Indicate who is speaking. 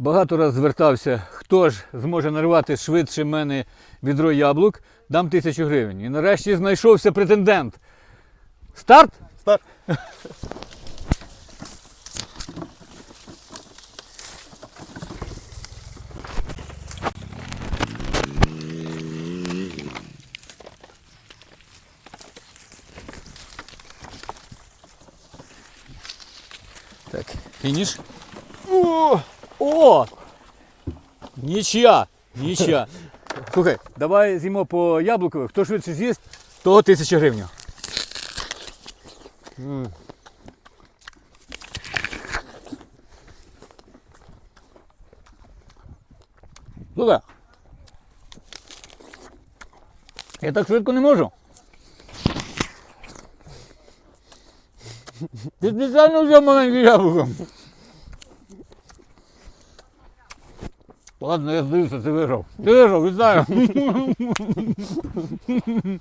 Speaker 1: Багато раз звертався, хто ж зможе нарвати швидше мене відро яблук, дам тисячу гривень. І нарешті знайшовся претендент. Старт!
Speaker 2: Старт.
Speaker 1: Так, фініш. О! О! Нічия! Нічия. Слухай, давай з'їмо по яблукових. Хто швидше з'їсть, того тисяча гривень. Слухай. Я так швидко не можу. Ти спеціально взяв маленьке яблуко. Ладно, я здаюся, ти виграв. Ти виграв, вітаю.